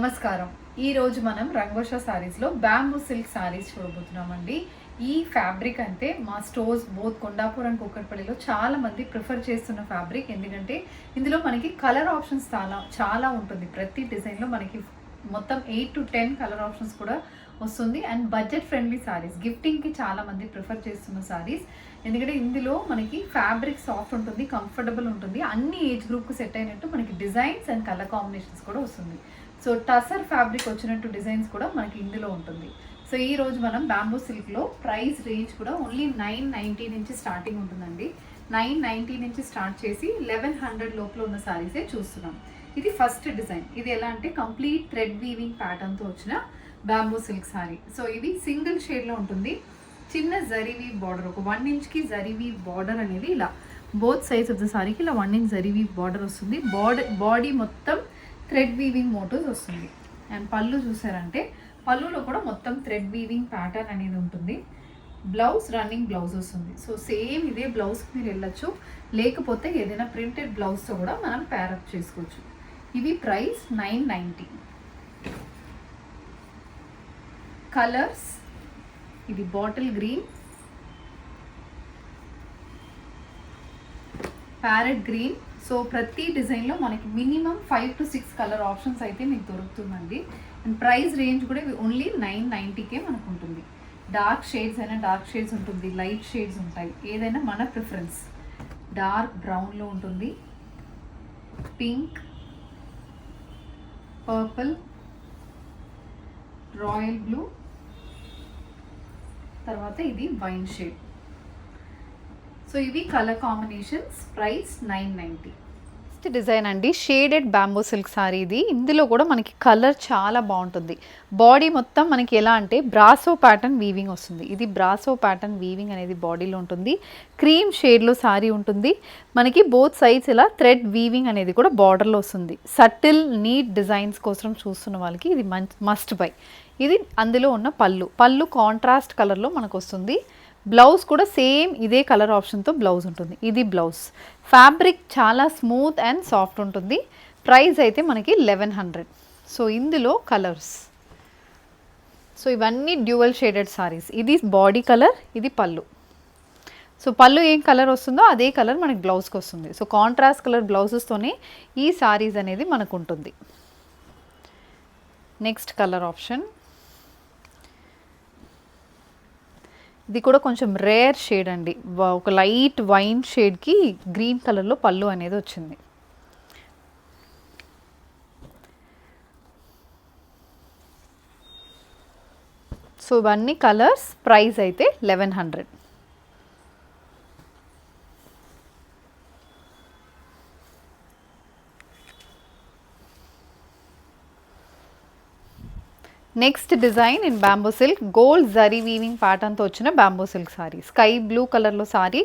నమస్కారం. ఈరోజు మనం రంగోషా సారీస్లో బ్యాంబూ సిల్క్ శారీస్ చూడబోతున్నామండి. ఈ ఫ్యాబ్రిక్ అంటే మా స్టోర్స్ బోత్ కొండాపురం అండ్ చాలా మంది ప్రిఫర్ చేస్తున్న ఫ్యాబ్రిక్ ఎందుకంటే ఇందులో మనకి కలర్ ఆప్షన్స్ చాలా చాలా ఉంటుంది. ప్రతి డిజైన్లో మనకి మొత్తం eight to ten colour options కూడా వస్తుంది. అండ్ బడ్జెట్ ఫ్రెండ్లీ సారీస్ గిఫ్టింగ్కి చాలా మంది ప్రిఫర్ చేస్తున్న సారీస్ ఎందుకంటే ఇందులో మనకి ఫ్యాబ్రిక్ సాఫ్ట్ ఉంటుంది కంఫర్టబుల్ ఉంటుంది. అన్ని ఏజ్ గ్రూప్కి సెట్ అయినట్టు మనకి డిజైన్స్ అండ్ కలర్ కాంబినేషన్స్ కూడా వస్తుంది. సో టసర్ ఫ్యాబ్రిక్ వచ్చినట్టు డిజైన్స్ కూడా మనకి ఇందులో ఉంటుంది. సో ఈ రోజు మనం బ్యాంబూ సిల్క్లో ప్రైస్ రేంజ్ కూడా ఓన్లీ నైన్ నైంటీ నుంచి స్టార్టింగ్ ఉంటుందండి. నైన్ నైంటీ నుంచి స్టార్ట్ చేసి లెవెన్ హండ్రెడ్ లోపల ఉన్న సారీసే చూస్తున్నాం. ఇది ఫస్ట్ డిజైన్ ఇది ఎలా అంటే కంప్లీట్ థ్రెడ్ వీవింగ్ ప్యాటర్న్తో వచ్చిన బ్యాంబూ సిల్క్ సారీ సో ఇది సింగిల్ షేడ్లో ఉంటుంది. చిన్న జరీవీ బార్డర్ ఒక వన్ ఇంచ్కి జరీవీ బార్డర్ అనేది ఇలా బోత్ సైజ్ ఆఫ్ ద సారీకి ఇలా వన్ ఇంచ్ జరీవీ బార్డర్ వస్తుంది. బాడీ బాడీ మొత్తం థ్రెడ్ వీవింగ్ మోటోస్ వస్తుంది. అండ్ పళ్ళు చూసారంటే పళ్ళులో కూడా మొత్తం థ్రెడ్ వీవింగ్ ప్యాటర్న్ అనేది ఉంటుంది. బ్లౌజ్ రన్నింగ్ బ్లౌజ్ వస్తుంది. సో సేమ్ ఇదే బ్లౌజ్కి మీరు వెళ్ళొచ్చు. లేకపోతే ఏదైనా ప్రింటెడ్ బ్లౌజ్తో కూడా మనం ప్యారప్ చేసుకోవచ్చు. ఇవి ప్రైస్ నైన్ నైంటీ కలర్స్. ఇది bottle green. Parrot green. So ప్రతి డిజైన్లో మనకి minimum five to six colour options అయితే మీకు దొరుకుతుందండి. అండ్ ప్రైస్ రేంజ్ కూడా ఓన్లీ నైన్ నైంటీకే మనకు ఉంటుంది డార్క్ షేడ్స్ అయినా డార్క్ షేడ్స్ ఉంటుంది లైట్ షేడ్స్ ఉంటాయి. ఏదైనా మన ప్రిఫరెన్స్. డార్క్ బ్రౌన్లో ఉంటుంది. Pink purple royal blue. తర్వాత ఇది వైన్ షేడ్. సో ఇవి colour combinations price nine ninety next design అండి షేడెడ్ బ్యాంబూ సిల్క్ సారీ ఇది. ఇందులో కూడా మనకి కలర్ చాలా బాగుంటుంది. బాడీ మొత్తం మనకి ఎలా అంటే బ్రాసో ప్యాటర్న్ వీవింగ్ వస్తుంది. ఇది బ్రాసో ప్యాటర్న్ వీవింగ్ అనేది బాడీలో ఉంటుంది. క్రీమ్ షేడ్లో సారీ ఉంటుంది. మనకి బోత్ సైడ్స్ ఇలా థ్రెడ్ వీవింగ్ అనేది కూడా బార్డర్లో వస్తుంది. సటిల్ నీట్ డిజైన్స్ కోసం చూస్తున్న వాళ్ళకి ఇది మస్ట్ బై ఇది అందులో ఉన్న పళ్ళు. పళ్ళు కాంట్రాస్ట్ కలర్లో మనకు వస్తుంది. బ్లౌజ్ కూడా సేమ్ ఇదే కలర్ ఆప్షన్తో బ్లౌజ్ ఉంటుంది. ఇది బ్లౌజ్ ఫ్యాబ్రిక్ చాలా స్మూత్ అండ్ సాఫ్ట్ ఉంటుంది. ప్రైస్ అయితే మనకి లెవెన్ హండ్రెడ్ సో ఇందులో కలర్స్ సో ఇవన్నీ డ్యూవల్ షేడెడ్ సారీస్ ఇది బాడీ కలర్ ఇది పళ్ళు. సో పళ్ళు ఏం కలర్ వస్తుందో అదే కలర్ మనకి బ్లౌజ్కి వస్తుంది. సో కాంట్రాస్ట్ కలర్ బ్లౌజెస్తోనే ఈ సారీస్ అనేది మనకు ఉంటుంది. నెక్స్ట్ కలర్ ఆప్షన్ ఇది కూడా కొంచెం రేర్ షేడ్ అండి. ఒక లైట్ వైన్ షేడ్కి గ్రీన్ కలర్లో పళ్ళు అనేది వచ్చింది. సో ఇవన్నీ కలర్స్ ప్రైస్ అయితే eleven hundred next design in bamboo silk gold zari weaving ప్యాటర్న్తో వచ్చిన bamboo silk sari sky blue కలర్లో సారీ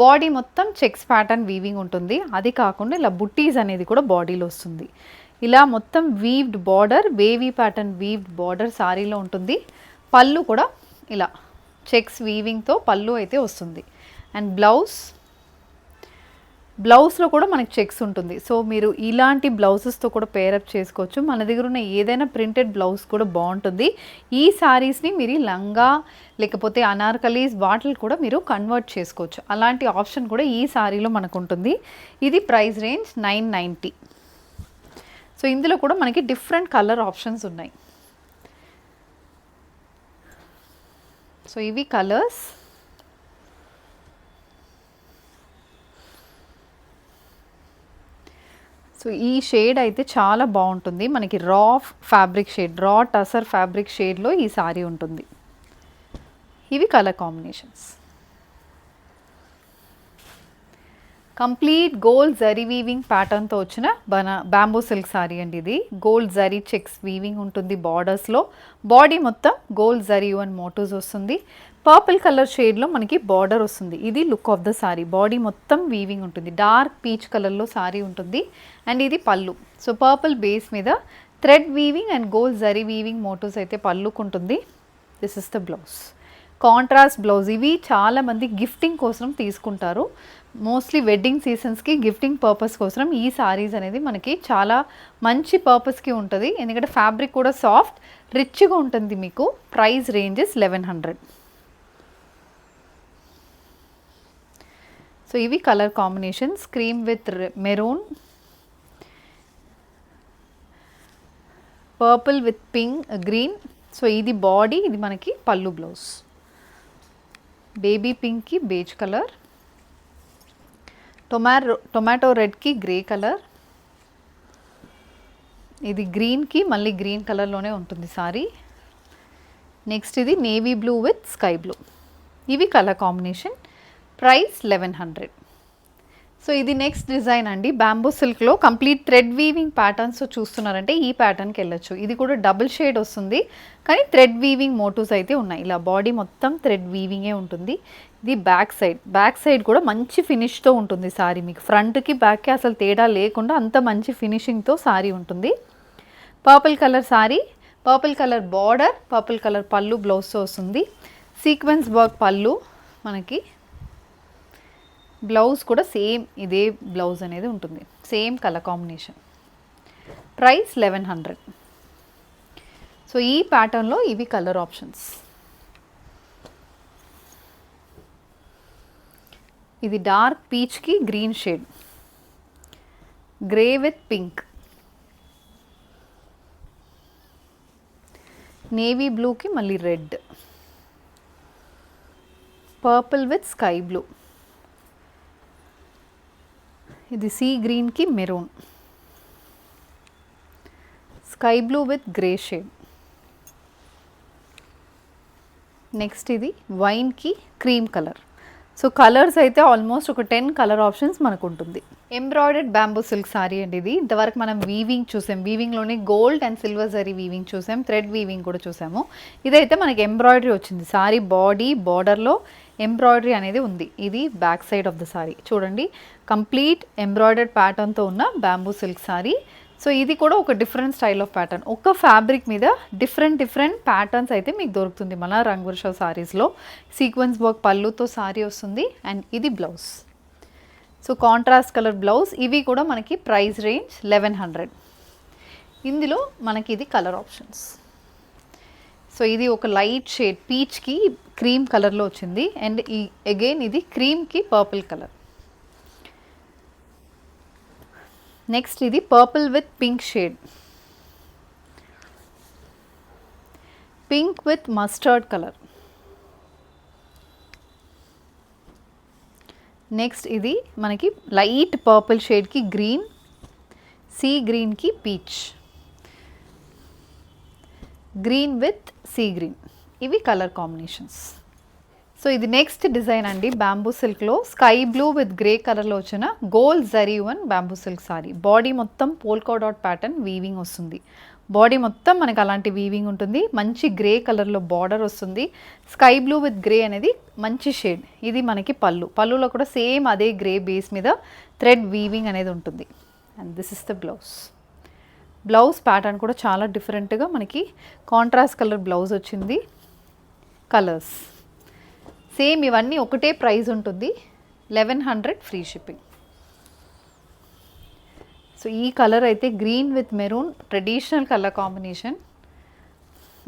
బాడీ మొత్తం చెక్స్ ప్యాటర్న్ వీవింగ్ ఉంటుంది. అది కాకుండా ఇలా బుట్టీస్ అనేది కూడా బాడీలో వస్తుంది. ఇలా మొత్తం weaved border wavy pattern weaved border సారీలో ఉంటుంది. పళ్ళు కూడా ఇలా చెక్స్ వీవింగ్తో పళ్ళు అయితే వస్తుంది. అండ్ బ్లౌజ్ బ్లౌజ్లో కూడా మనకి చెక్స్ ఉంటుంది. సో మీరు ఇలాంటి బ్లౌజెస్తో కూడా పేరప్ చేసుకోవచ్చు. మన దగ్గర ఉన్న ఏదైనా ప్రింటెడ్ బ్లౌజ్ కూడా బాగుంటుంది. ఈ సారీస్ని మీరు లంగా లేకపోతే అనార్కలీస్ వాటిని కూడా మీరు కన్వర్ట్ చేసుకోవచ్చు. అలాంటి ఆప్షన్ కూడా ఈ సారీలో మనకు ఉంటుంది. ఇది price range nine ninety so ఇందులో కూడా మనకి డిఫరెంట్ కలర్ ఆప్షన్స్ ఉన్నాయి. సో ఇవి కలర్స్ సో ఈ షేడ్ అయితే చాలా బాగుంటుంది. మనకి raw fabric shade raw tussar fabric షేడ్లో ఈ సారీ ఉంటుంది. ఇవి colour combinations complete gold zari weaving ప్యాటర్న్తో వచ్చిన బనా బ్యాంబూ సిల్క్ సారీ అండి ఇది. గోల్డ్ జరీ చెక్స్ వీవింగ్ ఉంటుంది బార్డర్స్లో బాడీ మొత్తం గోల్డ్ జరీ అండ్ మోటోస్ వస్తుంది. పర్పుల్ కలర్ షేడ్లో మనకి బార్డర్ వస్తుంది. ఇది look of the sari. Body మొత్తం వీవింగ్ ఉంటుంది. డార్క్ పీచ్ కలర్లో సారీ ఉంటుంది. అండ్ ఇది పళ్ళు. సో పర్పుల్ బేస్ మీద thread weaving and gold zari weaving motifs అయితే పళ్ళుకుంటుంది this is the blouse contrast blouse. ఇవి చాలామంది గిఫ్టింగ్ కోసం తీసుకుంటారు. మోస్ట్లీ వెడ్డింగ్ సీజన్స్కి గిఫ్టింగ్ పర్పస్ కోసం ఈ సారీస్ అనేది మనకి చాలా మంచి పర్పస్కి ఉంటుంది. ఎందుకంటే ఫ్యాబ్రిక్ కూడా సాఫ్ట్ రిచ్గా ఉంటుంది మీకు. Price ranges eleven hundred so ఇవి colour combinations cream with maroon purple with pink green so ఇది బాడీ ఇది మనకి పళ్ళు బ్లౌజ్ బేబీ పింక్కి బేజ్ కలర్ టొమాటో టొమాటో రెడ్కి గ్రే కలర్ ఇది గ్రీన్కి మళ్ళీ గ్రీన్ కలర్లోనే ఉంటుంది సారీ నెక్స్ట్ ఇది navy blue with sky blue ఇవి colour combination price eleven hundred. So ఇది నెక్స్ట్ డిజైన్ అండి. బ్యాంబూ సిల్క్లో కంప్లీట్ థ్రెడ్ వీవింగ్ ప్యాటర్న్స్ చూస్తున్నారంటే ఈ ప్యాటర్న్కి వెళ్ళొచ్చు. ఇది కూడా డబుల్ షేడ్ వస్తుంది. కానీ థ్రెడ్ వీవింగ్ మోటివ్స్ అయితే ఉన్నాయి. ఇలా బాడీ మొత్తం థ్రెడ్ వీవింగే ఉంటుంది. ఇది బ్యాక్ సైడ్. బ్యాక్ సైడ్ కూడా మంచి ఫినిష్తో ఉంటుంది సారీ. మీకు ఫ్రంట్కి బ్యాక్కి అసలు తేడా లేకుండా అంత మంచి ఫినిషింగ్తో సారీ ఉంటుంది. Purple colour sari. Purple colour border. Purple colour pallu బ్లౌజ్తో వస్తుంది. సీక్వెన్స్ వర్క్ పళ్ళు మనకి బ్లౌజ్ కూడా సేమ్ ఇదే బ్లౌజ్ అనేది ఉంటుంది. Same colour combination. Price eleven hundred. So ఈ ప్యాటర్న్లో ఇవి కలర్ ఆప్షన్స్. ఇది dark పీచ్కి green shade. Grey with pink. Navy బ్లూకి మళ్ళీ red. Purple with sky blue. ఇది సీ గ్రీన్కి maroon. Sky blue with grey shade. Next ఇది వైన్కి క్రీమ్ కలర్. సో కలర్స్ అయితే ఆల్మోస్ట్ ఒక టెన్ కలర్ ఆప్షన్స్ మనకు ఉంటుంది ఎంబ్రాయిడెడ్ బ్యాంబూ సిల్క్ సారీ అండి ఇది. ఇంతవరకు మనం వీవింగ్ చూసాం. వీవింగ్లోనే gold and silver zari weaving చూసాం. థ్రెడ్ వీవింగ్ కూడా చూసాము. ఇదైతే మనకి ఎంబ్రాయిడరీ వచ్చింది. సారీ బాడీ బార్డర్లో ఎంబ్రాయిడరీ అనేది ఉంది. ఇది back side of the sari చూడండి. కంప్లీట్ ఎంబ్రాయిడర్డ్ ప్యాటర్న్తో ఉన్న బ్యాంబూ సిల్క్ సారీ సో ఇది కూడా ఒక డిఫరెంట్ స్టైల్ ఆఫ్ ప్యాటర్న్ ఒక ఫ్యాబ్రిక్ మీద డిఫరెంట్ డిఫరెంట్ ప్యాటర్న్స్ అయితే మీకు దొరుకుతుంది మన రంగుర్షా శారీస్లో సీక్వెన్స్ వర్క్ పళ్ళుతో సారీ వస్తుంది అండ్ ఇది blouse so contrast colour blouse ఇవి కూడా మనకి ప్రైస్ రేంజ్ లెవెన్ హండ్రెడ్ ఇందులో మనకి ఇది కలర్ ఆప్షన్స్ సో ఇది ఒక లైట్ షేడ్ పీచ్కి క్రీమ్ కలర్లో వచ్చింది. అండ్ ఈ అగైన్ ఇది క్రీమ్కి పర్పుల్ కలర్ నెక్స్ట్ ఇది purple with pink shade pink with mustard colour next ఇది మనకి లైట్ పర్పుల్ షేడ్కి గ్రీన్ సీ గ్రీన్కి peach green with sea green ఇవి కలర్ కాంబినేషన్స్ సో ఇది నెక్స్ట్ డిజైన్ అండి బ్యాంబూ సిల్క్లో స్కై బ్లూ విత్ గ్రే కలర్లో వచ్చిన gold zari one bamboo silk sari body మొత్తం పోల్కో డాట్ ప్యాటర్న్ వీవింగ్ వస్తుంది. బాడీ మొత్తం మనకు అలాంటి వీవింగ్ ఉంటుంది. మంచి గ్రే కలర్లో బార్డర్ వస్తుంది. స్కై బ్లూ విత్ గ్రే అనేది మంచి షేడ్ ఇది మనకి పళ్ళు. పళ్ళులో కూడా సేమ్ అదే గ్రే బేస్ మీద థ్రెడ్ వీవింగ్ అనేది ఉంటుంది. And this is the blouse blouse pattern కూడా చాలా డిఫరెంట్గా మనకి కాంట్రాస్ట్ కలర్ బ్లౌజ్ వచ్చింది. కలర్స్ సేమ్ ఇవన్నీ ఒకటే ప్రైస్ ఉంటుంది. Eleven hundred free shipping. So ఈ కలర్ అయితే green with maroon traditional colour combination.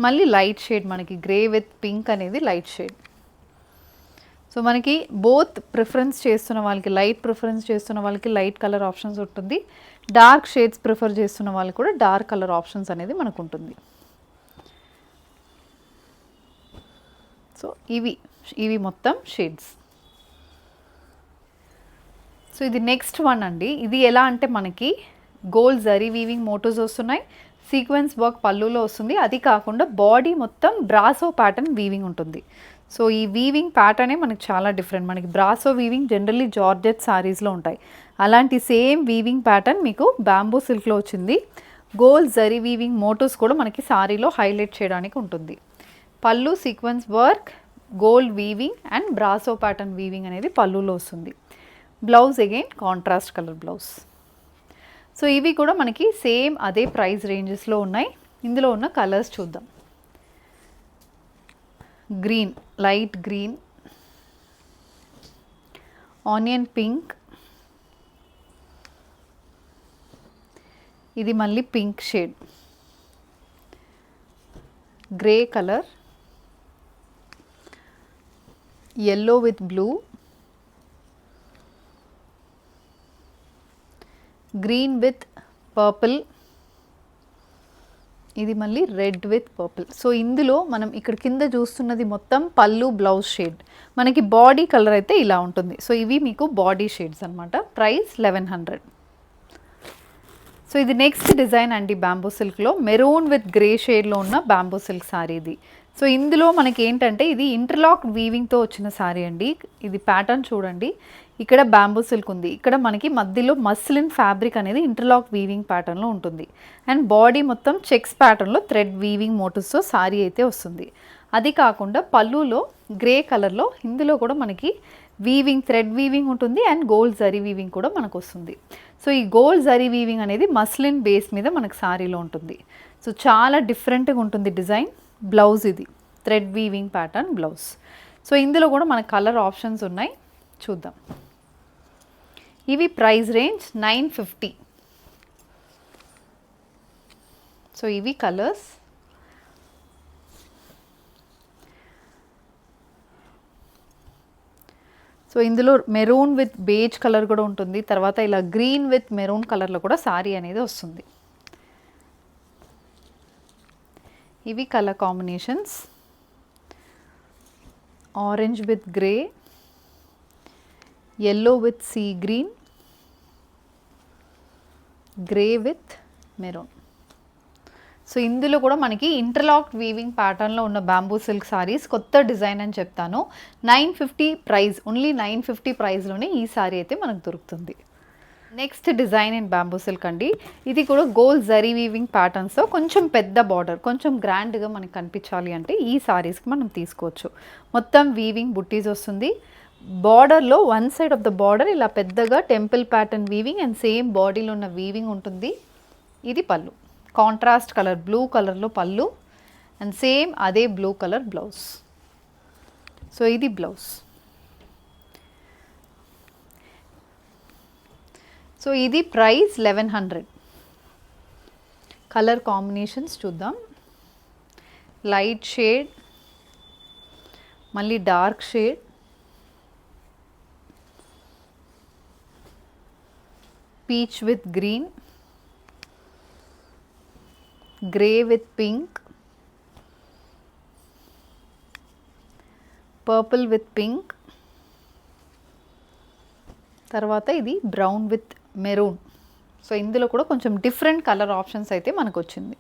మళ్ళీ లైట్ షేడ్ మనకి గ్రే విత్ పింక్ అనేది లైట్ షేడ్. సో మనకి బోత్ ప్రిఫరెన్స్ చేస్తున్న వాళ్ళకి లైట్ ప్రిఫరెన్స్ చేస్తున్న వాళ్ళకి లైట్ కలర్ ఆప్షన్స్ ఉంటుంది. డార్క్ షేడ్స్ ప్రిఫర్ చేస్తున్న వాళ్ళకి కూడా డార్క్ కలర్ ఆప్షన్స్ అనేది మనకు ఉంటుంది. సో ఇవి ఇవి మొత్తం షేడ్స్ సో ఇది నెక్స్ట్ వన్ అండి. ఇది ఎలా అంటే మనకి గోల్డ్ జరీ వీవింగ్ మోటోస్ వస్తున్నాయి. సీక్వెన్స్ వర్క్ పళ్ళులో వస్తుంది. అది కాకుండా బాడీ మొత్తం బ్రాసో ప్యాటర్న్ వీవింగ్ ఉంటుంది. సో ఈ వీవింగ్ ప్యాటర్నే మనకి చాలా డిఫరెంట్ మనకి బ్రాసో వీవింగ్ జనరల్లీ జార్జెట్ సారీస్లో ఉంటాయి. అలాంటి సేమ్ వీవింగ్ ప్యాటర్న్ మీకు బ్యాంబూ సిల్క్లో వచ్చింది. గోల్డ్ జరీ వీవింగ్ మోటోస్ కూడా మనకి సారీలో హైలైట్ చేయడానికి ఉంటుంది. Pallu sequence work gold weaving and brasso pattern weaving అనేది పళ్ళులో వస్తుంది. Blouse again contrast colour blouse so ఇవి కూడా మనకి సేమ్ అదే ప్రైస్ రేంజెస్లో ఉన్నాయి. ఇందులో ఉన్న కలర్స్ చూద్దాం. Green light green onion pink ఇది మళ్ళీ pink shade grey colour yellow with blue green with purple ఇది మళ్ళీ రెడ్ విత్ పర్పుల్ సో ఇందులో మనం ఇక్కడ కింద చూస్తున్నది మొత్తం పళ్ళు బ్లౌజ్ షేడ్ మనకి బాడీ కలర్ అయితే ఇలా ఉంటుంది. సో ఇవి మీకు బాడీ షేడ్స్ అనమాట ప్రైస్ లెవెన్ హండ్రెడ్ సో ఇది నెక్స్ట్ డిజైన్ అండి బ్యాంబూ సిల్క్లో మెరూన్ విత్ గ్రే షేడ్లో ఉన్న బ్యాంబూ సిల్క్ సారీ ఇది. సో ఇందులో మనకి ఏంటంటే ఇది ఇంటర్లాక్ వీవింగ్తో వచ్చిన సారీ అండి. ఇది ప్యాటర్న్ చూడండి. ఇక్కడ బ్యాంబూ సిల్క్ ఉంది. ఇక్కడ మనకి మధ్యలో మస్లిన్ ఫ్యాబ్రిక్ అనేది ఇంటర్లాక్ వీవింగ్ ప్యాటర్న్లో ఉంటుంది. అండ్ బాడీ మొత్తం చెక్స్ ప్యాటర్న్లో థ్రెడ్ వీవింగ్ మోటివ్స్తో సారీ అయితే వస్తుంది. అది కాకుండా పళ్ళులో గ్రే కలర్లో ఇందులో కూడా మనకి వీవింగ్ థ్రెడ్ వీవింగ్ ఉంటుంది అండ్ గోల్డ్ జరీ వీవింగ్ కూడా మనకు వస్తుంది. సో ఈ గోల్డ్ జరీ వీవింగ్ అనేది మస్లిన్ బేస్ మీద మనకు సారీలో ఉంటుంది. సో చాలా డిఫరెంట్గా ఉంటుంది డిజైన్ బ్లౌజ్ ఇది. Thread weaving pattern blouse so ఇందులో కూడా మనకు కలర్ ఆప్షన్స్ ఉన్నాయి. చూద్దాం. ఇవి price range nine fifty so ఇవి కలర్స్ సో ఇందులో మెరూన్ విత్ బేజ్ కలర్ కూడా ఉంటుంది. తర్వాత ఇలా గ్రీన్ విత్ మెరూన్ కలర్లో కూడా సారీ అనేది వస్తుంది. ఇవి colour combinations. Orange with grey yellow with sea green grey with maroon so ఇందులో కూడా మనకి ఇంటర్లాక్ వీవింగ్ ప్యాటర్న్లో ఉన్న బ్యాంబూ సిల్క్ సారీస్ కొత్త డిజైన్ అని చెప్తాను. Nine fifty price only nine fifty ప్రైస్లోనే ఈ సారీ అయితే మనకు దొరుకుతుంది. Next design in bamboo silk అండి. ఇది కూడా గోల్డ్ జరీ వీవింగ్ ప్యాటర్న్స్తో కొంచెం పెద్ద బార్డర్ కొంచెం గ్రాండ్గా మనకి కనిపించాలి అంటే ఈ సారీస్కి మనం తీసుకోవచ్చు. మొత్తం వీవింగ్ బుట్టీస్ వస్తుంది. బార్డర్లో one side of the border ఇలా పెద్దగా temple pattern weaving and same బాడీలో ఉన్న వీవింగ్ ఉంటుంది. ఇది పళ్ళు. కాంట్రాస్ట్ కలర్ బ్లూ కలర్లో పళ్ళు. అండ్ సేమ్ అదే బ్లూ కలర్ బ్లౌజ్ సో ఇది బ్లౌజ్ సో ఇది price eleven hundred. Colour combinations చూద్దాం. లైట్ షేడ్ మళ్ళీ dark shade. Peach with green grey with pink purple with pink. తర్వాత ఇది బ్రౌన్ విత్ మెరూన్. సో ఇందులో కూడా కొంచెం డిఫరెంట్ కలర్ ఆప్షన్స్ అయితే మనకు వచ్చింది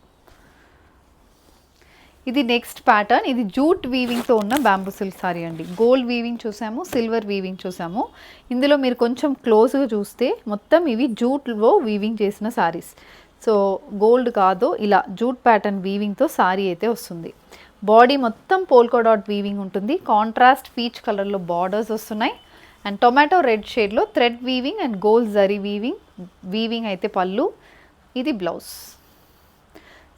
ఇది నెక్స్ట్ ప్యాటర్న్. ఇది జూట్ వీవింగ్తో ఉన్న బ్యాంబూ సిల్క్ సారీ అండి. గోల్డ్ వీవింగ్ చూసాము సిల్వర్ వీవింగ్ చూసాము. ఇందులో మీరు కొంచెం క్లోజ్గా చూస్తే మొత్తం ఇవి జూట్లో వీవింగ్ చేసిన సారీస్. సో గోల్డ్ కాదు ఇలా జూట్ ప్యాటర్న్ వీవింగ్తో సారీ అయితే వస్తుంది. బాడీ మొత్తం పోల్కో డాట్ వీవింగ్ ఉంటుంది. కాంట్రాస్ట్ పీచ్ కలర్లో బార్డర్స్ వస్తున్నాయి. అండ్ టొమాటో రెడ్ షేడ్లో thread weaving and gold zari weaving weaving అయితే పళ్ళు ఇది బ్లౌజ్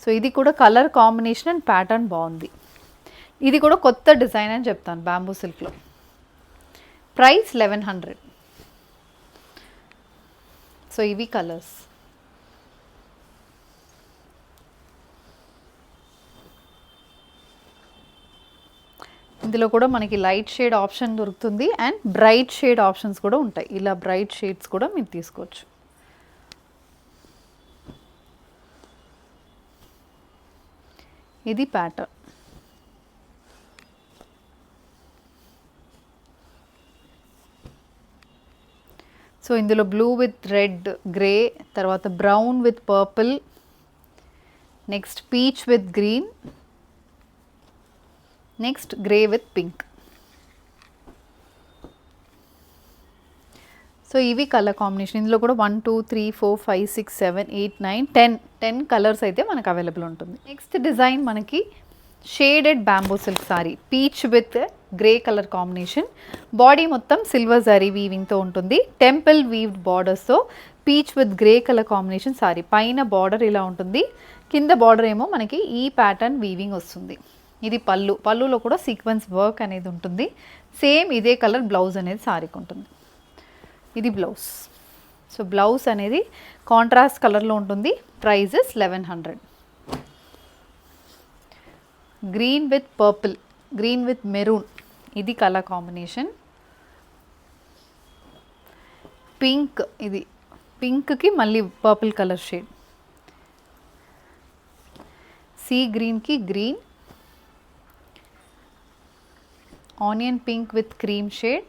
సో ఇది కూడా కలర్ కాంబినేషన్ అండ్ ప్యాటర్న్ బాగుంది. ఇది కూడా కొత్త డిజైన్ అని చెప్తాను బ్యాంబూ సిల్క్లో ప్రైస్ లెవెన్ హండ్రెడ్ సో ఇవి కలర్స్ ఇందులో కూడా మనకి లైట్ షేడ్ ఆప్షన్ దొరుకుతుంది అండ్ బ్రైట్ షేడ్ ఆప్షన్స్ కూడా ఉంటాయి. ఇలా బ్రైట్ షేడ్స్ కూడా మీరు తీసుకోవచ్చు. ఇది ప్యాటర్న్ సో ఇందులో బ్లూ విత్ రెడ్ గ్రే తర్వాత brown with purple next peach with green next grey with pink so ఇవి కలర్ కాంబినేషన్ ఇందులో కూడా one two three four five six seven eight nine ten ten colours అయితే మనకు available ఉంటుంది. Next design మనకి shaded bamboo silk sari peach with grey colour combination body మొత్తం silver zari వీవింగ్తో ఉంటుంది. Temple weaved బార్డర్స్తో peach with grey colour combination sari పైన border ఇలా ఉంటుంది. కింద బార్డర్ ఏమో మనకి ఈ ప్యాటర్న్ వీవింగ్ వస్తుంది. ఇది పళ్ళు. పళ్ళులో కూడా సీక్వెన్స్ వర్క్ అనేది ఉంటుంది. సేమ్ ఇదే కలర్ బ్లౌజ్ అనేది సారీకి ఉంటుంది. ఇది బ్లౌజ్. సో బ్లౌజ్ అనేది కాంట్రాస్ట్ కలర్లో ఉంటుంది. Prices eleven hundred. Green with purple. Green with maroon. ఇది కలర్ కాంబినేషన్. పింక్ ఇది. పింక్కి మళ్ళీ పర్పుల్ కలర్ షేడ్. సీ గ్రీన్కి green onion pink with cream shade.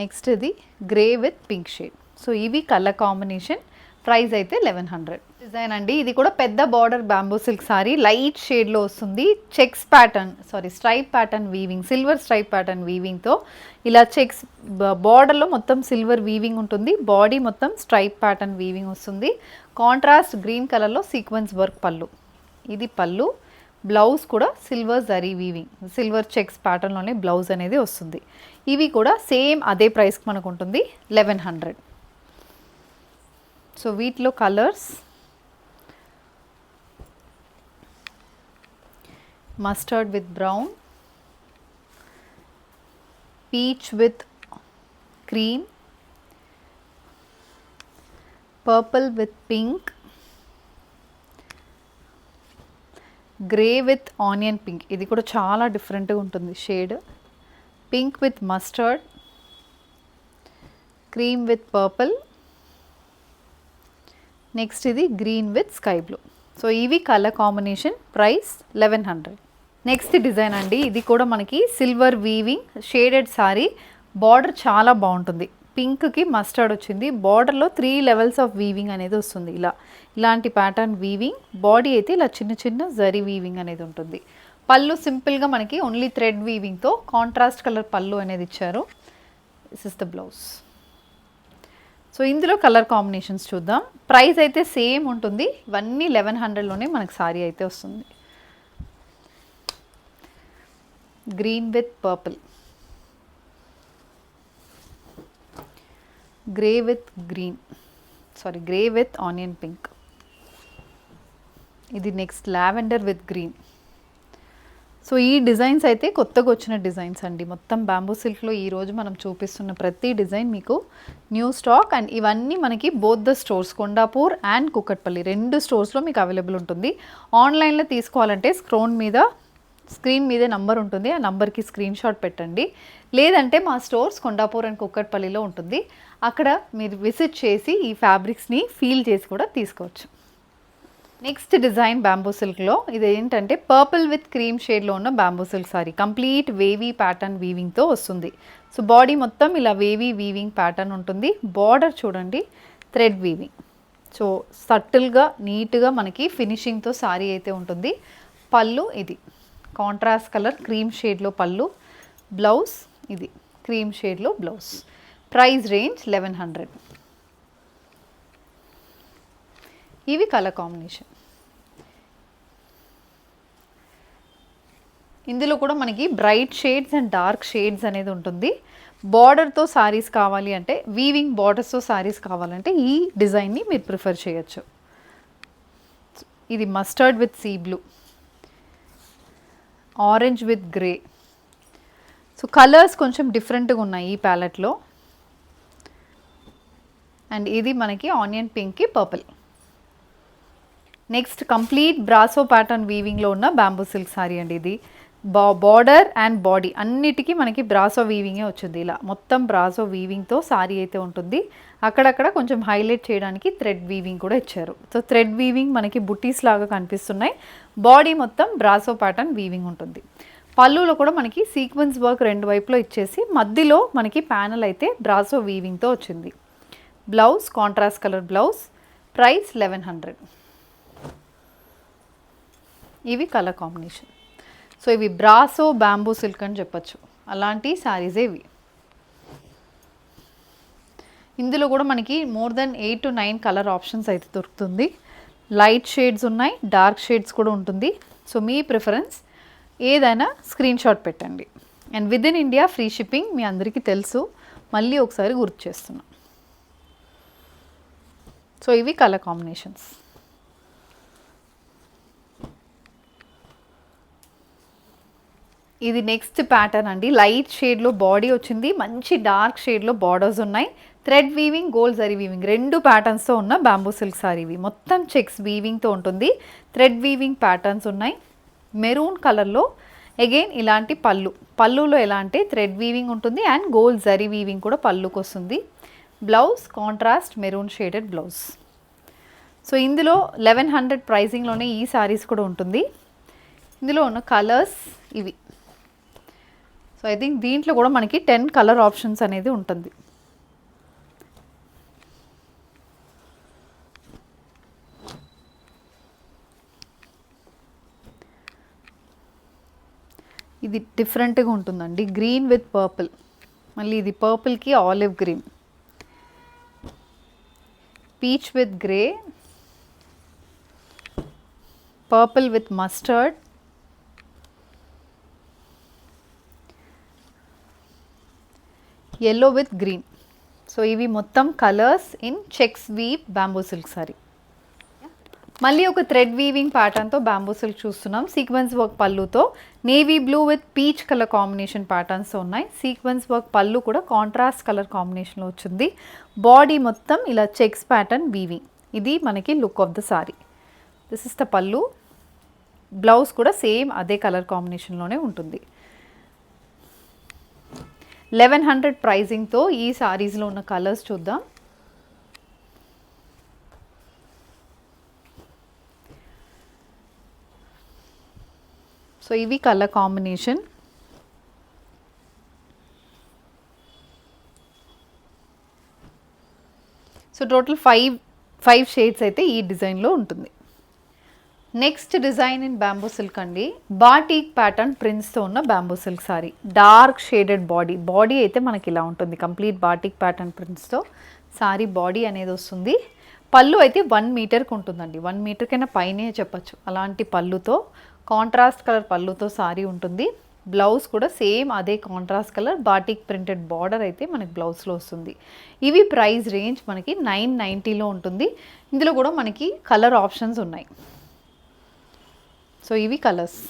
Next ఇది grey with pink shade. So ఇవి కలర్ కాంబినేషన్. ప్రైస్ అయితే eleven hundred. Design అండి. ఇది కూడా పెద్ద border bamboo silk sari. Light షేడ్లో వస్తుంది. Checks pattern sari stripe pattern weaving silver stripe pattern వీవింగ్తో ఇలా చెక్స్ బార్డర్లో మొత్తం సిల్వర్ వీవింగ్ ఉంటుంది. బాడీ మొత్తం స్ట్రైప్ ప్యాటర్న్ వీవింగ్ వస్తుంది. కాంట్రాస్ట్ గ్రీన్ కలర్లో సీక్వెన్స్ వర్క్ పళ్ళు. ఇది పళ్ళు. బ్లౌజ్ కూడా silver zari weaving silver checks ప్యాటర్న్లోనే blouse అనేది వస్తుంది. ఇవి కూడా సేమ్ అదే ప్రైస్కి మనకు ఉంటుంది లెవెన్ హండ్రెడ్. సో వీటిలో colours mustard with brown peach with cream purple with pink grey with onion pink ఇది కూడా చాలా డిఫరెంట్గా ఉంటుంది. Shade pink with mustard cream with purple next ఇది green with sky blue so ఇవి colour combination price eleven hundred next design అండి. ఇది కూడా మనకి silver weaving shaded sari border చాలా బాగుంటుంది. పింక్కి మస్టర్డ్ వచ్చింది. బార్డర్లో త్రీ లెవెల్స్ ఆఫ్ వీవింగ్ అనేది వస్తుంది. ఇలా ఇలాంటి ప్యాటర్న్ వీవింగ్ బాడీ అయితే ఇలా చిన్న చిన్న జరీ వీవింగ్ అనేది ఉంటుంది. పళ్ళు సింపుల్గా మనకి ఓన్లీ థ్రెడ్ వీవింగ్తో కాంట్రాస్ట్ కలర్ పళ్ళు అనేది ఇచ్చారు. This is the blouse so ఇందులో కలర్ కాంబినేషన్స్ చూద్దాం. ప్రైస్ అయితే సేమ్ ఉంటుంది. ఇవన్నీ లెవెన్ హండ్రెడ్లోనే మనకు సారీ అయితే వస్తుంది. Green with purple grey with green sari grey with onion pink ఇది next lavender with green so ఈ డిజైన్స్ అయితే కొత్తగా వచ్చిన డిజైన్స్ అండి. మొత్తం బ్యాంబూ సిల్క్లో ఈరోజు మనం చూపిస్తున్న ప్రతి డిజైన్ మీకు న్యూ స్టాక్ అండ్ ఇవన్నీ మనకి both the stores Kondapur and Kukatpally రెండు స్టోర్స్లో మీకు అవైలబుల్ ఉంటుంది. ఆన్లైన్లో తీసుకోవాలంటే స్క్రోన్ మీద స్క్రీన్ మీదే నంబర్ ఉంటుంది. ఆ నంబర్కి స్క్రీన్ షాట్ పెట్టండి. లేదంటే మా స్టోర్స్ కొండాపూర్ అండ్ కుక్కట్పల్లిలో ఉంటుంది. అక్కడ మీరు విజిట్ చేసి ఈ ఫ్యాబ్రిక్స్ని ఫీల్ చేసి కూడా తీసుకోవచ్చు. నెక్స్ట్ డిజైన్ బ్యాంబూ సిల్క్లో ఇది ఏంటంటే పర్పుల్ విత్ క్రీమ్ షేడ్లో ఉన్న bamboo silk sari. Complete wavy pattern వీవింగ్తో వస్తుంది. సో బాడీ మొత్తం ఇలా వేవీ వీవింగ్ ప్యాటర్న్ ఉంటుంది. బార్డర్ చూడండి థ్రెడ్ వీవింగ్. సో సటిల్గా నీట్గా మనకి ఫినిషింగ్తో సారీ అయితే ఉంటుంది. పళ్ళు ఇది. కాంట్రాస్ట్ కలర్ క్రీమ్ షేడ్లో పళ్ళు. బ్లౌజ్ ఇది. క్రీమ్ షేడ్లో blouse. Price range eleven hundred. ఇవి కలర్ కాంబినేషన్. ఇందులో కూడా మనకి bright shades and dark shades అనేది ఉంటుంది. బార్డర్తో సారీస్ కావాలి అంటే వీవింగ్ బార్డర్స్తో సారీస్ కావాలంటే ఈ డిజైన్ని మీరు ప్రిఫర్ చేయొచ్చు. ఇది mustard with sea blue orange with grey so colours కొంచెం డిఫరెంట్గా ఉన్నాయి ఈ ప్యాలెట్లో అండ్ ఇది మనకి ఆనియన్ పింక్కి purple. Next complete brasso pattern వీవింగ్లో ఉన్న బ్యాంబూ సిల్క్ సారీ అండి ఇది. బా బార్డర్ అండ్ బాడీ అన్నిటికీ మనకి బ్రాసో వీవింగే వచ్చింది ఇలా. మొత్తం బ్రాసో వీవింగ్తో సారీ అయితే ఉంటుంది. అక్కడక్కడ కొంచెం హైలైట్ చేయడానికి థ్రెడ్ వీవింగ్ కూడా ఇచ్చారు. సో థ్రెడ్ వీవింగ్ మనకి బుట్టీస్ లాగా కనిపిస్తున్నాయి. బాడీ మొత్తం బ్రాసో ప్యాటర్న్ వీవింగ్ ఉంటుంది. పళ్ళులో కూడా మనకి సీక్వెన్స్ వర్క్ రెండు వైపులో ఇచ్చేసి మధ్యలో మనకి ప్యానల్ అయితే బ్రాసో వీవింగ్తో వచ్చింది. Blouse contrast colour blouse price eleven hundred ఇవి కలర్ కాంబినేషన్ సో ఇవి బ్రాసో బ్యాంబూ సిల్క్ అని చెప్పొచ్చు. అలాంటి శారీసే ఇవి. ఇందులో కూడా మనకి more than eight to nine colour options అయితే దొరుకుతుంది. లైట్ షేడ్స్ ఉన్నాయి డార్క్ షేడ్స్ కూడా ఉంటుంది. సో మీ ప్రిఫరెన్స్ ఏదైనా స్క్రీన్ షాట్ పెట్టండి. And within India free shipping మీ అందరికీ తెలుసు. మళ్ళీ ఒకసారి గుర్తు చేస్తున్నాం. సో ఇవి కలర్ కాంబినేషన్స్. ఇది నెక్స్ట్ ప్యాటర్న్ అండి. లైట్ షేడ్లో బాడీ వచ్చింది. మంచి డార్క్ షేడ్లో బార్డర్స్ ఉన్నాయి. Thread weaving gold zari weaving రెండు ప్యాటర్న్స్తో ఉన్న బ్యాంబూ సిల్క్ సారీ ఇవి. మొత్తం చెక్స్ వీవింగ్తో ఉంటుంది. థ్రెడ్ వీవింగ్ ప్యాటర్న్స్ ఉన్నాయి. మెరూన్ కలర్లో అగైన్ ఇలాంటి పళ్ళు. పళ్ళులో ఎలా అంటే థ్రెడ్ వీవింగ్ ఉంటుంది అండ్ గోల్డ్ జరీ వీవింగ్ కూడా పళ్ళుకు వస్తుంది blouse contrast maroon shaded blouse. So ఇందులో లెవెన్ హండ్రెడ్ ప్రైజింగ్లోనే ఈ సారీస్ కూడా ఉంటుంది. ఇందులో ఉన్న కలర్స్ ఇవి. సో ఐ థింక్ దీంట్లో కూడా మనకి టెన్ కలర్ ఆప్షన్స్ అనేది ఉంటుంది. ఇది డిఫరెంట్గా ఉంటుందండి. Green with purple. మళ్ళీ ఇది పర్పుల్కి olive green. Peach with grey purple with mustard yellow with green so ఇవి మొత్తం colours in checks weave bamboo silk sari మళ్ళీ ఒక థ్రెడ్ వీవింగ్ ప్యాటర్న్తో బ్యాంబూ సిల్క్ చూస్తున్నాం. Sequence work పళ్ళుతో. Navy blue with peach colour combination patterns ఉన్నాయి. Sequence work పళ్ళు కూడా contrast colour కాంబినేషన్లో వచ్చింది. బాడీ మొత్తం ఇలా చెక్స్ ప్యాటర్న్ వీవింగ్ ఇది మనకి look of the sari this is the pallu. Blouse కూడా సేమ్ అదే కలర్ కాంబినేషన్లోనే ఉంటుంది. లెవెన్ హండ్రెడ్ ప్రైజింగ్తో ఈ సారీస్లో ఉన్న కలర్స్ చూద్దాం. సో ఇవి colour combination. So total five five shades అయితే ఈ డిజైన్లో ఉంటుంది. Next design in bamboo silk అండి. బాటిక్ ప్యాటర్న్ ప్రింట్స్తో ఉన్న bamboo silk sari. Dark shaded body. Body అయితే మనకి ఇలా ఉంటుంది. కంప్లీట్ బాటిక్ ప్యాటర్న్ ప్రింట్స్తో సారీ బాడీ అనేది వస్తుంది. పళ్ళు అయితే వన్ మీటర్కి ఉంటుందండి. వన్ మీటర్ కైనా పైనే చెప్పచ్చు. అలాంటి పళ్ళుతో కాంట్రాస్ట్ కలర్ పళ్ళుతో సారీ ఉంటుంది. బ్లౌజ్ కూడా సేమ్ అదే contrast colour batik printed border అయితే మనకి బ్లౌజ్లో వస్తుంది. ఇవి ప్రైస్ రేంజ్ మనకి నైన్ నైంటీలో ఉంటుంది. ఇందులో కూడా మనకి కలర్ ఆప్షన్స్ ఉన్నాయి. సో ఇవి colours.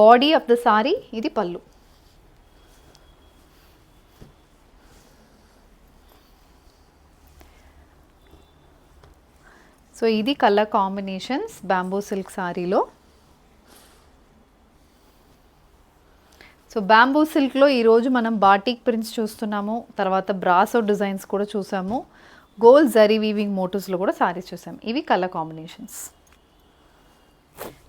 Body of the sari ఇది పళ్ళు. సో ఇది కలర్ కాంబినేషన్స్ బ్యాంబూ సిల్క్ సారీలో. సో బ్యాంబూ సిల్క్లో ఈరోజు మనం బాటిక్ ప్రింట్స్ చూస్తున్నాము తర్వాత బ్రాసో డిజైన్స్ కూడా చూసాము గోల్డ్ జరీ వీవింగ్ మోటివ్స్లో కూడా సారీస్ చూసాము. ఇవి colour combinations.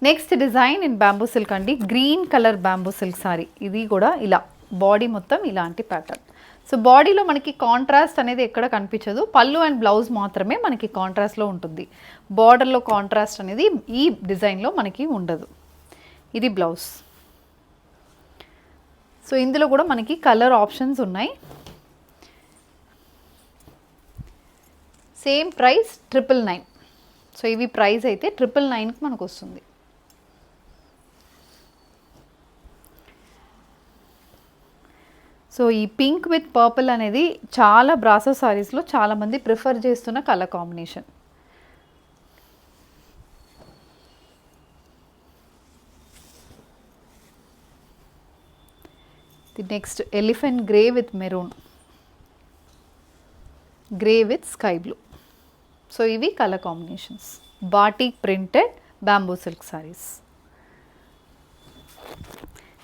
Next design in bamboo silk అండి green colour bamboo silk sari. ఇది కూడా ఇలా బాడీ మొత్తం ఇలాంటి ప్యాటర్న్. సో బాడీలో మనకి కాంట్రాస్ట్ అనేది ఎక్కడ కనిపించదు. పళ్ళు అండ్ బ్లౌజ్ మాత్రమే మనకి కాంట్రాస్ట్లో ఉంటుంది. బార్డర్లో కాంట్రాస్ట్ అనేది ఈ డిజైన్లో మనకి ఉండదు. ఇది బ్లౌజ్ సో ఇందులో కూడా మనకి కలర్ ఆప్షన్స్ ఉన్నాయి. Same price triple nine so ఇవి ప్రైస్ అయితే ట్రిపుల్ నైన్కి మనకు వస్తుంది. సో ఈ పింక్ విత్ పర్పుల్ అనేది చాలా బ్రాసో సారీస్లో చాలామంది ప్రిఫర్ చేస్తున్న colour combination. The next elephant grey with maroon. Grey with sky blue. So ఇవి colour combinations. Batik printed bamboo silk saris.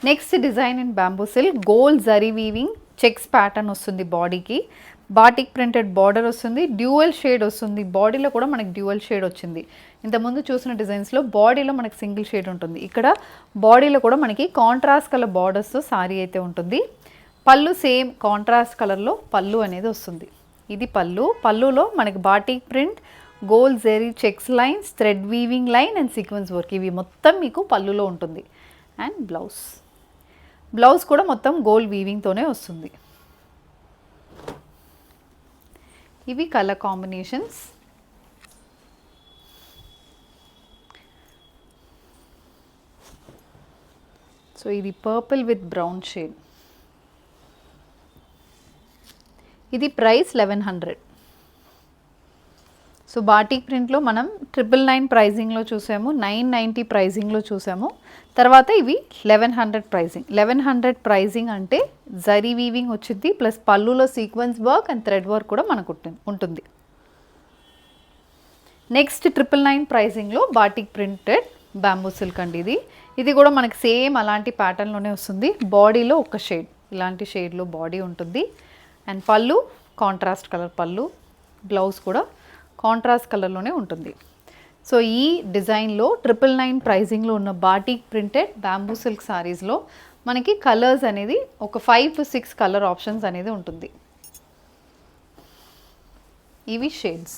Next design in bamboo silk gold zari weaving checks pattern వస్తుంది బాడీకి batik printed border వస్తుంది dual shade వస్తుంది. బాడీలో కూడా మనకి dual shade వచ్చింది. ఇంతకుముందు చూసిన డిజైన్స్లో బాడీలో మనకి సింగిల్ షేడ్ ఉంటుంది. ఇక్కడ బాడీలో కూడా మనకి కాంట్రాస్ట్ కలర్ బార్డర్స్తో సారీ అయితే ఉంటుంది. పళ్ళు సేమ్ కాంట్రాస్ట్ కలర్లో పళ్ళు అనేది వస్తుంది. ఇది పళ్ళు. పళ్ళులో మనకి batik print gold zari checks lines thread weaving line and sequence work ఇవి మొత్తం మీకు పళ్ళులో ఉంటుంది. అండ్ బ్లౌజ్ బ్లౌజ్ కూడా మొత్తం గోల్డ్ వీవింగ్తోనే వస్తుంది. ఇవి కలర్ కాంబినేషన్స్. సో ఇది పర్పుల్ విత్ బ్రౌన్ షేడ్. ఇది price eleven hundred. So batik ప్రింట్లో మనం ట్రిపుల్ నైన్ ప్రైజింగ్లో చూసాము నైన్ నైంటీ ప్రైజింగ్లో చూసాము. తర్వాత ఇవి eleven hundred pricing eleven hundred pricing అంటే జరీ వీవింగ్ వచ్చింది ప్లస్ పళ్ళులో sequence work and thread work కూడా మనకు ఉంటుంది- నెక్స్ట్ ట్రిపుల్ నైన్ ప్రైజింగ్లో బాటిక్ ప్రింటెడ్ బ్యాంబూ సిల్క్ అండి ఇది. ఇది కూడా మనకి సేమ్ అలాంటి ప్యాటర్న్లోనే వస్తుంది. బాడీలో ఒక షేడ్ ఇలాంటి షేడ్లో బాడీ ఉంటుంది. And pallu contrast colour pallu blouse కూడా కాంట్రాస్ట్ కలర్లోనే ఉంటుంది. సో ఈ డిజైన్లో ట్రిపుల్ నైన్ ప్రైజింగ్లో ఉన్న బాటిక్ ప్రింటెడ్ బ్యాంబూ సిల్క్ సారీస్లో మనకి కలర్స్ అనేది ఒక five to six colour options అనేది ఉంటుంది. ఇవి షేడ్స్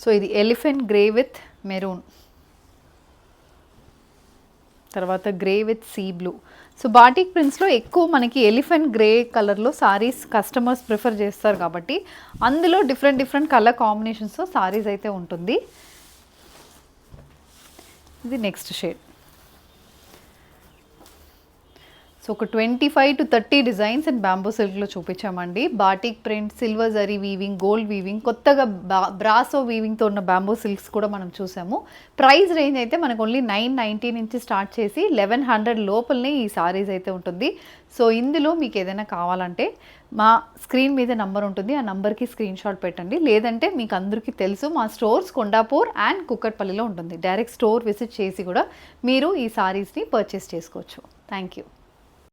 సో ఇది ఎలిఫెంట్ గ్రే విత్ మెరూన్ తర్వాత grey with sea blue so batik ప్రింట్స్లో ఎక్కువ మనకి ఎలిఫెంట్ గ్రే కలర్లో సారీస్ కస్టమర్స్ ప్రిఫర్ చేస్తారు కాబట్టి అందులో డిఫరెంట్ డిఫరెంట్ కలర్ కాంబినేషన్స్తో సారీస్ అయితే ఉంటుంది. ఇది నెక్స్ట్ షేడ్ సో ఒక twenty five to thirty designs and bamboo సిల్క్లో చూపించామండి. Batik print silver zari weaving gold weaving కొత్తగా బా బ్రాసో వీవింగ్తో ఉన్న బ్యాంబో సిల్క్స్ కూడా మనం చూసాము. ప్రైస్ రేంజ్ అయితే మనకు ఓన్లీ నైన్ నైంటీ నుంచి స్టార్ట్ చేసి లెవెన్ హండ్రెడ్ లోపలనే ఈ సారీస్ అయితే ఉంటుంది. సో ఇందులో మీకు ఏదైనా కావాలంటే మా స్క్రీన్ మీద నంబర్ ఉంటుంది. ఆ నంబర్కి స్క్రీన్ షాట్ పెట్టండి. లేదంటే మీకు అందరికీ తెలుసు మా స్టోర్స్ కొండాపూర్ అండ్ కుక్కట్పల్లిలో ఉంటుంది. డైరెక్ట్ స్టోర్ విజిట్ చేసి కూడా మీరు ఈ సారీస్ని పర్చేస్ చేసుకోవచ్చు. Thank you